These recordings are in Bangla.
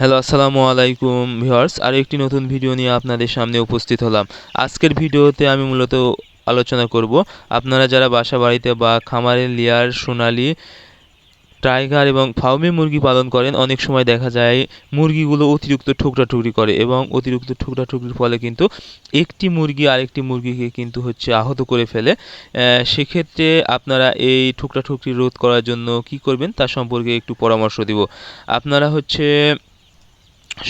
হ্যালো, আসসালামু আলাইকুম ভিউয়ার্স। আর একটি নতুন ভিডিও নিয়ে আপনাদের সামনে উপস্থিত হলাম। আজকের ভিডিওতে আমি মূলত আলোচনা করব, আপনারা যারা বাসা বাড়িতে বা খামারে লেয়ার, সোনালি, টাইগার এবং ফাউমি মুরগি পালন করেন, অনেক সময় দেখা যায় মুরগিগুলো অতিরিক্ত ঠুকরাঠুকরি করে এবং অতিরিক্ত ঠুকরাঠুকরির ফলে কিন্তু একটি মুরগি আরেকটি মুরগিকে কিন্তু হচ্ছে আহত করে ফেলে। সেক্ষেত্রে আপনারা এই ঠুকরাঠুকরি রোধ করার জন্য কি করবেন তার সম্পর্কে একটু পরামর্শ দিব। আপনারা হচ্ছে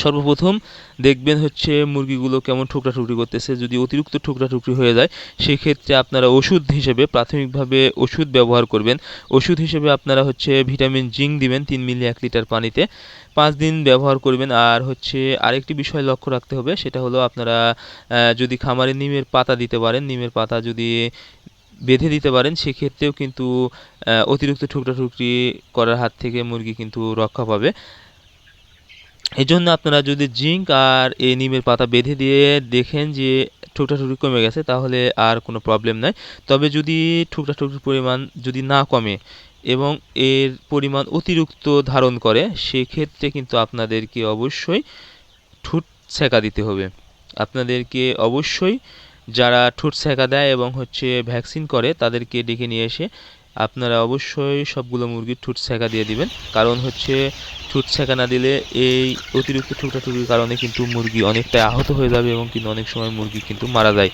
সর্বপ্রথম দেখবেন হচ্ছে মুরগিগুলো কেমন ঠুকরি করতেছে। যদি অতিরিক্ত ঠুকরি হয়ে যায়, সেক্ষেত্রে আপনারা ওষুধ হিসেবে প্রাথমিকভাবে ওষুধ ব্যবহার করবেন। ওষুধ হিসেবে আপনারা হচ্ছে ভিটামিন জিঙ্ক দিবেন, তিন মিলি এক লিটার পানিতে। পাঁচ দিন ব্যবহার করবেন। আর হচ্ছে আরেকটি বিষয় লক্ষ্য রাখতে হবে, সেটা হলো আপনারা যদি খামারে নিমের পাতা দিতে পারেন, নিমের পাতা যদি বেঁধে দিতে পারেন, সেক্ষেত্রেও কিন্তু অতিরিক্ত ঠুকরি করার হাত থেকে মুরগি কিন্তু রক্ষা পাবে। এই জন্য আপনারা যদি জিঙ্ক আর এই নিমের পাতা বেঁধে দিয়ে দেখেন যে ঠুকরি কমে গেছে, তাহলে আর কোনো প্রবলেম নাই। তবে যদি ঠুকরির পরিমাণ যদি না কমে এবং এর পরিমাণ অতিরিক্ত ধারণ করে, সেক্ষেত্রে কিন্তু আপনাদেরকে অবশ্যই ঠুট সেকা দিতে হবে। আপনাদেরকে অবশ্যই যারা ঠুট সেকা দেয় এবং হচ্ছে ভ্যাকসিন করে, তাদেরকে ডেকে নিয়ে এসে আপনারা অবশ্যই সবগুলো মুরগির ঠুট সেকা দিয়ে দিবেন। কারণ হচ্ছে, ঠুট সেকা না দিলে এই অতিরিক্ত ঠুকটাঠুকির কারণে কিন্তু মুরগি অনেকটা আহত হয়ে যাবে এবং কিন্তু অনেক সময় মুরগি কিন্তু মারা যায়।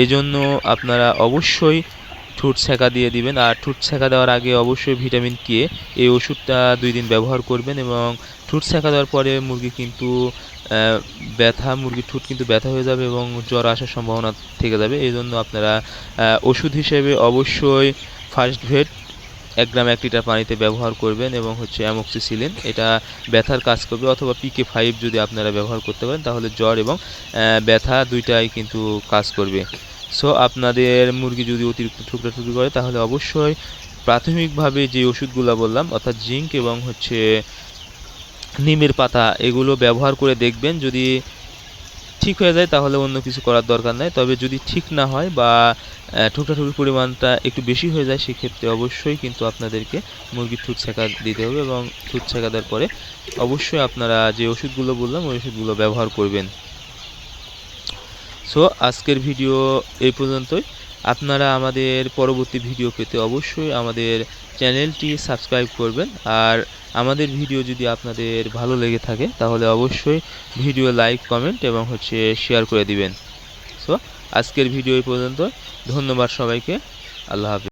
এই জন্য আপনারা অবশ্যই ঠুট সেকা দিয়ে দিবেন। আর ঠুট সেকা দেওয়ার আগে অবশ্যই ভিটামিন কে, এই ওষুধটা দুই দিন ব্যবহার করবেন এবং ঠুট সেকা দেওয়ার পরে মুরগি কিন্তু ব্যথা, মুরগির ঠুট কিন্তু ব্যথা হয়ে যাবে এবং জ্বর আসার সম্ভাবনা থেকে যাবে। এই জন্য আপনারা ওষুধ হিসেবে অবশ্যই ফার্স্ট ভেট এক গ্রাম এক লিটার পানিতে ব্যবহার করবেন এবং হচ্ছে অ্যামক্সিসিলিন, এটা ব্যথার কাজ করবে অথবা পিকে ফাইভ যদি আপনারা ব্যবহার করতে পারেন, তাহলে জ্বর এবং ব্যথা দুইটাই কিন্তু কাজ করবে। সো আপনাদের মুরগি যদি অতিরিক্ত ঠুকরা ঠুকরি করে, তাহলে অবশ্যই প্রাথমিকভাবে যে ওষুধগুলো বললাম, অর্থাৎ জিঙ্ক এবং হচ্ছে নিমের পাতা, এগুলো ব্যবহার করে দেখবেন। যদি ঠিক হয়ে যায়, তাহলে অন্য কিছু করার দরকার নাই। তবে যদি ঠিক না হয় বা ঠুকরাঠুকির পরিমাণটা একটু বেশি হয়ে যায়, সেক্ষেত্রে অবশ্যই কিন্তু আপনাদেরকে মুরগির ঠুট ছেঁকা দিতে হবে এবং ঠুট ছেঁকা দেওয়ার পরে অবশ্যই আপনারা যে ওষুধগুলো বললাম, ওই ওষুধগুলো ব্যবহার করবেন। সো আজকের ভিডিও এই পর্যন্তই। আপনারা আমাদের পরবর্তী ভিডিও পেতে অবশ্যই আমাদের চ্যানেলটি সাবস্ক্রাইব করবেন। আর আমাদের ভিডিও যদি আপনাদের ভালো লেগে থাকে, তাহলে অবশ্যই ভিডিও লাইক, কমেন্ট এবং হচ্ছে শেয়ার করে দিবেন। সো আজকের ভিডিও এই পর্যন্ত ধন্যবাদ সবাইকে। আল্লাহ হাফিজ।